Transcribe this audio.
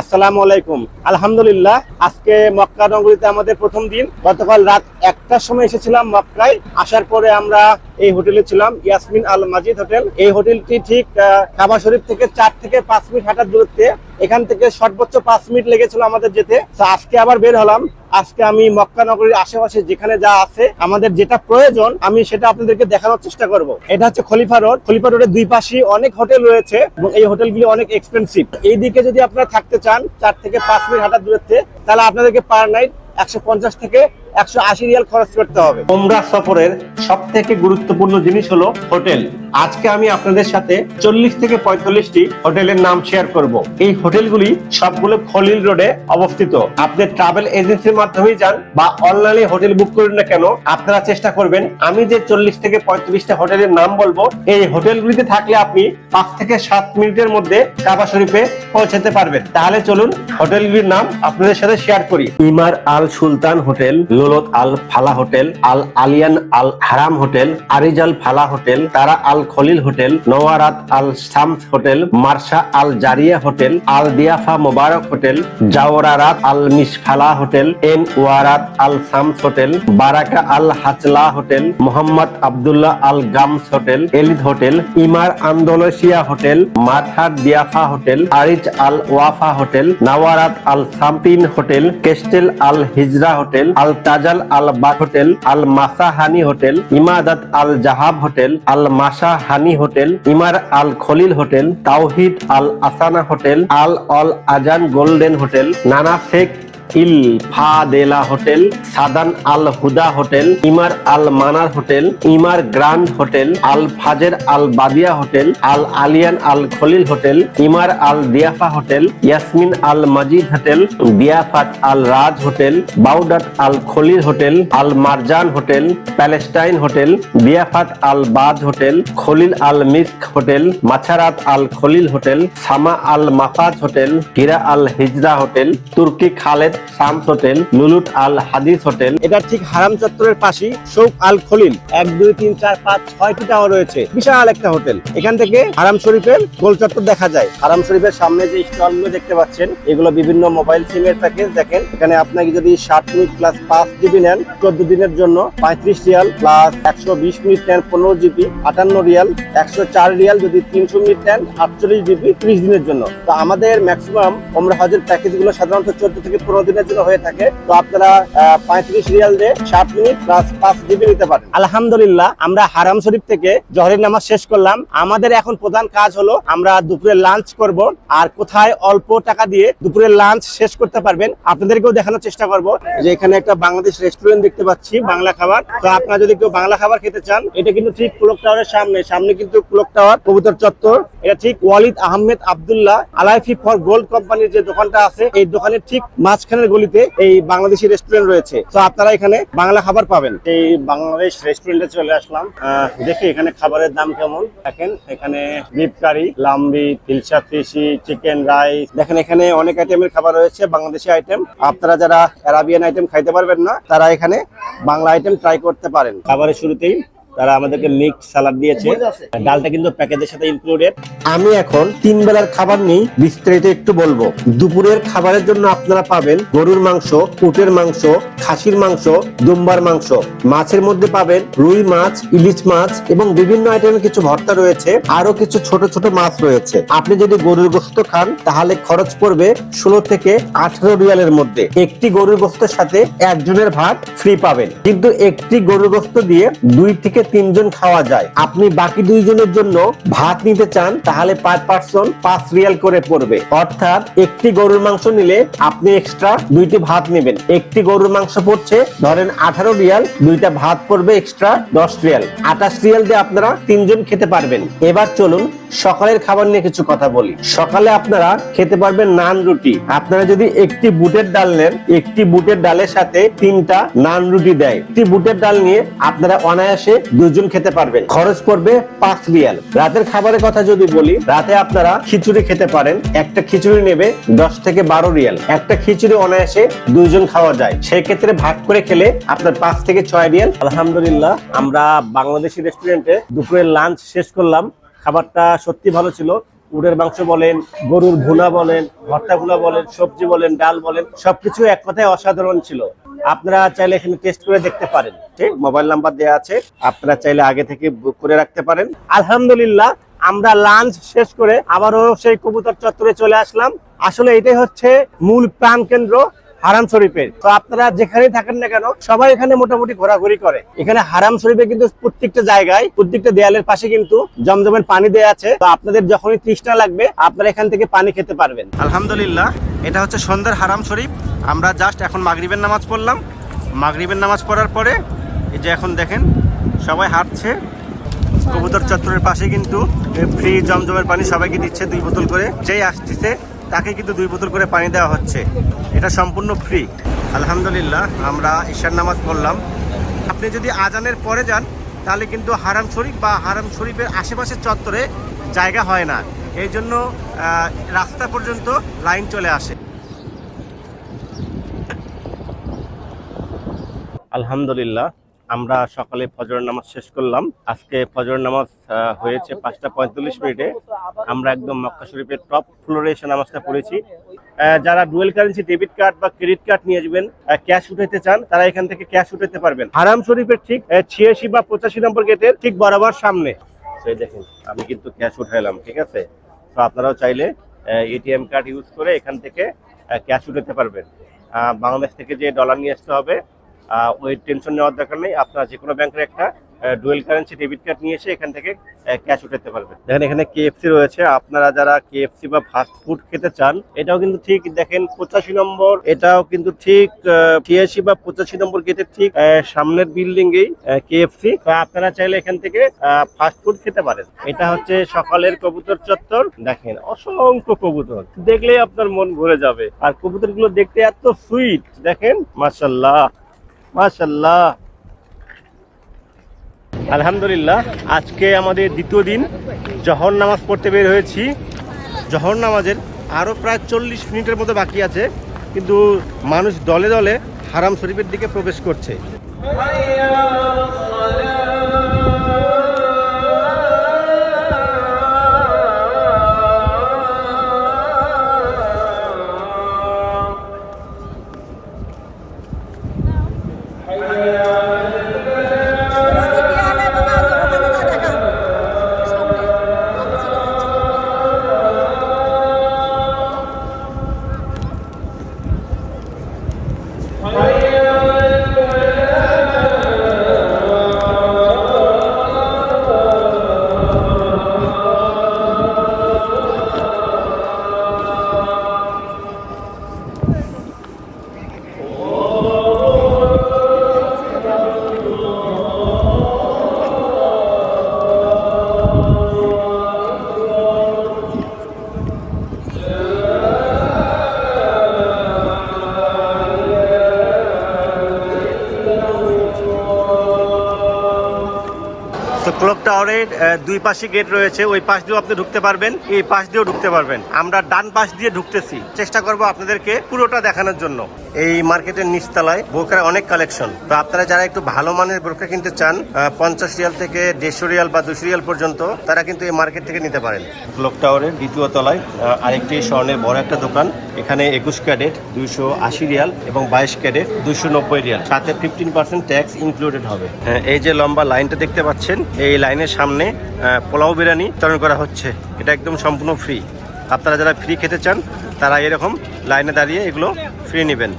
আসসালামু আলাইকুম। আলহামদুলিল্লাহ, আজকে মক্কা নগরীতে আমাদের প্রথম দিন। গতকাল রাত একটার সময় এসেছিলাম মক্কায়। আসার পরে আমরা এই হোটেলে ছিলাম, ইয়াসমিন আল মাজিদ হোটেল। এই হোটেলটি ঠিক কাবা শরীফ থেকে চার থেকে পাঁচ মিনিট হাঁটার দূরত্বে। এখান থেকে সর্বোচ্চ পাঁচ মিনিট লেগেছিল আমাদের যেতে। আজকে আবার বের হলাম। আজকে আমি মক্কা নগরীর আশেপাশে যেখানে যা আছে, আমাদের যেটা প্রয়োজন, আমি সেটা আপনাদেরকে দেখানোর চেষ্টা করব। এটা হচ্ছে খলিফা রোড। খলিফা রোডের দুই পাশে অনেক হোটেল রয়েছে এবং এই হোটেলগুলি অনেক এক্সপেন্সিভ এই দিকে যদি আপনারা থাকতে চান, চার থেকে পাঁচ মিনিট হাঁটার দূরত্বে, তাহলে আপনাদেরকে পার নাইট একশো পঞ্চাশ থেকে একশো আশি রিয়াল খরচ করতে হবে। সফরের সব থেকে গুরুত্বপূর্ণ জিনিস হলো হোটেল। আজকে আমি আপনাদের সাথে চল্লিশ থেকে পঁয়তাল্লিশটি হোটেলের নাম শেয়ার করব। এই হোটেলগুলি সবগুলো খলিল রোডে অবস্থিত। আপনি ট্রাভেল এজেন্সির যান বা অনলাইনে হোটেল বুক না কেন, আপনারা চেষ্টা করবেন। আমি যে চল্লিশ থেকে পঁয়ত্রিশটা হোটেলের নাম বলব, এই হোটেলগুলিতে থাকলে আপনি পাঁচ থেকে সাত মিনিটের মধ্যে কাবা শরীফে পৌঁছাতে পারবেন। তাহলে চলুন হোটেলগুলির নাম আপনাদের সাথে শেয়ার করি। ইমার আল সুলতান হোটেল লোলত আল ফালা হোটেল, আল আলিয়ান আল হারাম hotel Arijal Fala hotel, Tara Al Khalil hotel, Nawarat Al Shams hotel, Marsha Al Jariya hotel, Al Diyafa Mubarak hotel, Jawrarat Al Misfala hotel, En Warat Al Shams hotel, Baraka Al Hachla hotel, Mohammed Abdullah Al Gams hotel, Elid hotel, Imar Andalusia hotel Mathar Diyafa hotel, Arij Al Wafa hotel, Nawarat Al Sampin hotel, Kestel Al Hijra hotel, Al Tajal Al Bak hotel, Al Masahani hotel, Imadat Al Jahab hotel, Al Masa Hani hotel, Imar Al Khalil hotel, Tawhid Al Asana hotel, Al Al Azan golden hotel, Nana Sheikh Il Fadela hotel, Sadan Al Huda hotel, Imar Al Manar hotel, Imar grand hotel, Al Fajer Al Badia hotel, Al Aliyan Al Khalil hotel, Imar Al Diyafa hotel, Yasmin Al Majid hotel, Diyafat Al Raj hotel Baudat Al Khalil hotel, Al Marjan hotel, Palestine hotel, Diyafat Al Baz hotel, Khalil Al Misk hotel, Masarat Al Khalil hotel, Sama Al Mafaz hotel Hira Al Hijra hotel, Turki Khaled Shams hotel, Lulut Al Hadis hotel. এটা ঠিক হারাম চত্বরের আল খলিল। এক, দুই, তিন, চার, পাঁচ, ছয়টি টাওয়ার রয়েছে। বিশাল একটা হোটেল। এখান থেকে হারাম শরীফের গোল চত্বর দেখা যায়। হারাম শরীফের সামনে যে স্টলগুলো দেখতে পাচ্ছেন, এগুলো বিভিন্ন মোবাইল সিম এর প্যাকেজ। দেখেন, এখানে আপনাকে যদি ষাট মিনিট প্লাস পাঁচ জিবি নেন, চোদ্দ দিনের জন্য পঁয়ত্রিশ রিয়াল প্লাস একশো বিশ মিনিট নেন, পনেরো জিবি আটান্ন রিয়াল, একশো চার রিয়াল যদি তিনশো মিনিট নেন, আটচল্লিশ জিবি ত্রিশ দিনের জন্য। তো আমাদের ম্যাক্সিমাম আমরা হজের প্যাকেজগুলো সাধারণত চোদ্দ থেকে পনেরো দিনের জন্য হয়ে থাকে। তো আপনারা পঁয়ত্রিশ রিয়াল দিয়ে মিনিট প্লাস পাঁচ জিবি নিতে পারেন। আলহামদুলিল্লাহ, আমরা হারাম শরীফ থেকে জহরের নামাজ শেষ করলাম। আমাদের এখন প্রধান কাজ হলো, আমরা দুপুরে লাঞ্চ করব আর কোথায় অল্প টাকা দিয়ে দুপুরে লাঞ্চ শেষ করতে পারবেন, আপনাদেরকেও দেখানোর চেষ্টা করব। যে এখানে একটা বাংলাদেশ রেস্টুরেন্ট দেখতে পাচ্ছি, বাংলা খাবার। তো আপনারা যদি কেউ বাংলা খাবার খেতে চান, এটা কিন্তু ঠিক কুলক টাওয়ারের সামনে। সামনে কিন্তু কুলক টাওয়ার, কবুতর চত্বর। এটা ঠিক Walid Ahmed Abdullah Alaifi for gold কোম্পানির যে দোকানটা আছে, এই দোকানের ঠিক মাঝখানের গলিতে এই বাংলাদেশি রেস্টুরেন্ট রয়েছে। তো আপনারা এখানে বাংলা খাবার পাবেন। এই বাংলাদেশ রেস্টুরেন্টে চলে আসলাম। দেখি এখানে খাবারের দাম কেমন। দেখেন, এখানে বিফ কারি লাম্বি তিলসা ফিশি চিকেন রাইস দেখেন, এখানে অনেক আইটেমের খাবার রয়েছে, বাংলাদেশি আইটেম আপনারা যারা অ্যারাবিয়ান আইটেম খাইতে পারবেন না, তারা এখানে বাংলা আইটেম ট্রাই করতে পারেন। খাবারের শুরুতেই তারা আমাদেরকে মিক্স সালাদ দিয়েছে। ডালটা কিন্তু প্যাকেজের সাথে ইনক্লুডেড আমি এখন তিন বেলার খাবার নিয়ে বিস্তারিত একটু বলব। দুপুরের খাবারের জন্য আপনারা পাবেন গরুর মাংস উটের মাংস খাসির মাংস দুম্বার মাংস। মাছের মধ্যে পাবেন রুই মাছ ইলিশ মাছ এবং বিভিন্ন আইটেমের কিছু ভর্তা রয়েছে। আরও কিছু ছোট ছোট মাছ রয়েছে। আপনি যদি গরুর গোস্ত খান তাহলে খরচ পড়বে ষোলো থেকে আঠারো রিয়ালের মধ্যে। একটি গরুর গোস্তের সাথে একজনের ভাত ফ্রি পাবেন। কিন্তু একটি গরুর গোস্ত দিয়ে দুই থেকে তিনজন খাওয়া যায়। আপনি বাকি দুইজনের জন্য ভাত নিতে চান, তাহলে পার পার্সন পাঁচ রিয়াল করে পড়বে। অর্থাৎ একটি গরুর মাংস নিলে আপনি এক্সট্রা দুইটি ভাত নেবেন। একটি গরুর মাংস পড়ছে, ধরেন আঠারো রিয়াল, দুইটা ভাত পড়বে এক্সট্রা দশ রিয়াল। আঠাশ রিয়াল দিয়ে আপনারা তিনজন খেতে পারবেন। এবার চলুন সকালের খাবার নিয়ে কিছু কথা বলি। সকালে আপনারা খেতে পারবেন নান রুটি। আপনারা যদি একটি বুটের ডাল নেন, একটি বুটের ডালের সাথে তিনটা নান রুটি দেয়। একটি বুটের ডাল নিয়ে আপনারা অনায়াসে দুজন খেতে পারবেন খরচ পড়বে পাঁচ রিয়াল। রাতের খাবারের কথা যদি বলি, রাতে আপনারা খিচুড়ি খেতে পারেন। একটা খিচুড়ি নেবে দশ থেকে বারো রিয়াল। একটা খিচুড়ি অনায়াসে দুজন খাওয়া যায়। সেক্ষেত্রে ভাগ করে খেলে আপনার পাঁচ থেকে ছয় রিয়াল। আলহামদুলিল্লাহ, আমরা বাংলাদেশি রেস্টুরেন্টে দুপুরের লাঞ্চ শেষ করলাম। খাবারটা সত্যি ভালো ছিল। উটের মাংস বলেন, গরুর ভুনা বলেন, ভর্তা ভুনা বলেন, সবজি বলেন, ডাল বলেন, সবকিছু এক কথায় অসাধারণ ছিল। আপনারা চাইলে এখানে টেস্ট করে দেখতে পারেন। ঠিক? মোবাইল নাম্বার দেওয়া আছে। আপনারা চাইলে আগে থেকে বুক করে রাখতে পারেন। আলহামদুলিল্লাহ, আমরা লাঞ্চ শেষ করে আবারও সেই কবুতর চত্বরে চলে আসলাম। আসলে এটাই হচ্ছে মূল প্রাণ কেন্দ্র হারাম শরীফের। তো আপনারা যেখানেই থাকেন না কেন, সবাই এখানে মোটামুটি ঘোরাঘুরি করে। এখানে হারাম শরীফে কিন্তু প্রত্যেকটা জায়গায়, প্রত্যেকটা দেয়ালের পাশে কিন্তু জমজমের পানি দেয়া আছে। তো আপনাদের যখনই তৃষ্ণা লাগবে, আপনারা এখান থেকে পানি খেতে পারবেন। আলহামদুলিল্লাহ, এটা হচ্ছে সন্ধ্যার হারাম শরীফ। আমরা জাস্ট এখন মাগরিবের নামাজ পড়লাম। মাগরিবের নামাজ পড়ার পরে, এই যে এখন দেখেন, সবাই হাঁটছে। কবুতর চত্বরের পাশে কিন্তু ফ্রি জমজমের পানি সবাইকে দিচ্ছে দুই বোতল করে। যেই আসতেছে তাকে কিন্তু দুই বোতল করে পানি দেওয়া হচ্ছে। এটা সম্পূর্ণ ফ্রি আলহামদুলিল্লাহ, আমরা ঈশার নামাজ পড়লাম। আপনি যদি আজানের পরে যান, তাহলে কিন্তু হারাম শরীফ বা হারাম শরীফের আশেপাশের চত্বরে জায়গা হয় না। এই জন্য রাস্তা পর্যন্ত লাইন চলে আসে। আলহামদুলিল্লাহ আমরা সকালে ফজর নামাজ শেষ করলাম। আজকে ফজর নামাজ হয়েছে পাঁচটা পঁয়তাল্লিশ মিনিটে। আমরা একদম মক্কা শরীফের টপ ফ্লোরে এসে নামাজটা পড়েছি। যারা ডুয়েল কারেন্সি ডেবিট কার্ড বা ক্রেডিট কার্ড নিয়ে যাবেন ক্যাশ উঠাইতে চান, তারা এখান থেকে ক্যাশ উঠাতে পারবেন। হারাম শরীফের ঠিক ছিয়াশি বা পঁচাশি নম্বর গেটের ঠিক বরাবর সামনে। সেই দেখেন, আমি কিন্তু ক্যাশ উঠাইলাম, ঠিক আছে? তো আপনারাও চাইলে এটিএম কার্ড ইউজ করে এখান থেকে ক্যাশ উঠাতে পারবেন। বাংলাদেশ থেকে যে ডলার নিয়ে আসতে হবে ওই টেনশন নেওয়ার দরকার নেই। আপনারা যে কোনো ব্যাংকের একটা ডুয়েল কারেন্সি ডেবিট কার্ড নিয়ে এসে এখান থেকে ক্যাশ উঠাতে পারবেন। দেখেন এখানে কেএফসি রয়েছে। আপনারা যারা কেএফসি বা ফাস্ট ফুড খেতে চান, এটাও কিন্তু ঠিক। দেখেন পঁচাশি নম্বর, এটাও কিন্তু ঠিক ছিয়াশি বা পঁচাশি নম্বর গেটের ঠিক সামনের বিল্ডিং এই কেএফসি আপনারা চাইলে এখান থেকে ফাস্ট ফুড খেতে পারেন। এটা হচ্ছে সকালের কবুতর চত্বর। দেখেন অসংখ্য কবুতর। দেখলেই আপনার মন ভরে যাবে। আর কবুতরগুলো দেখতে এত সুইট দেখেন মাশাল্লাহ মাশাল্লাহ আলহামদুলিল্লাহ, আজকে আমাদের দ্বিতীয় দিন জহর নামাজ পড়তে বের হয়েছি। জহর নামাজের আরও প্রায় চল্লিশ মিনিটের মতো বাকি আছে, কিন্তু মানুষ দলে দলে হারাম শরীফের দিকে প্রবেশ করছে। ক্লক টাওয়ারের দুই পাশে গেট রয়েছে, ওই পাশ দিয়েও আপনি ঢুকতে পারবেন, এই পাশ দিয়েও ঢুকতে পারবেন। আমরা ডান পাশ দিয়ে ঢুকতেছি। চেষ্টা করব আপনাদেরকে পুরোটা দেখানোর জন্য। এই মার্কেটের নিচতলায় বোরকার অনেক কালেকশন তো আপনারা যারা একটু ভালো মানের বোরকা কিনতে চান পঞ্চাশ রিয়াল থেকে দেড়শো রিয়াল বা দুশো রিয়াল পর্যন্ত তারা কিন্তু এই মার্কেট থেকে নিতে পারেন। ক্লক টাওয়ারের দ্বিতীয় তলায় আরেকটি স্বর্ণের বড় একটা দোকান। এখানে একুশ ক্যাডেট দুইশো আশি রিয়াল এবং বাইশ ক্যাডেট দুইশো নব্বই রিয়াল। সাথে ফিফটিন পার্সেন্ট ট্যাক্স ইনক্লুডেড হবে। হ্যাঁ, এই যে লম্বা লাইনটা দেখতে পাচ্ছেন এই লাইনের সামনে পোলাও বিরিয়ানি বিতরণ করা হচ্ছে। এটা একদম সম্পূর্ণ ফ্রি আপনারা যারা ফ্রি খেতে চান তারা এরকম লাইনে দাঁড়িয়ে এগুলো ফ্রি নেবেন।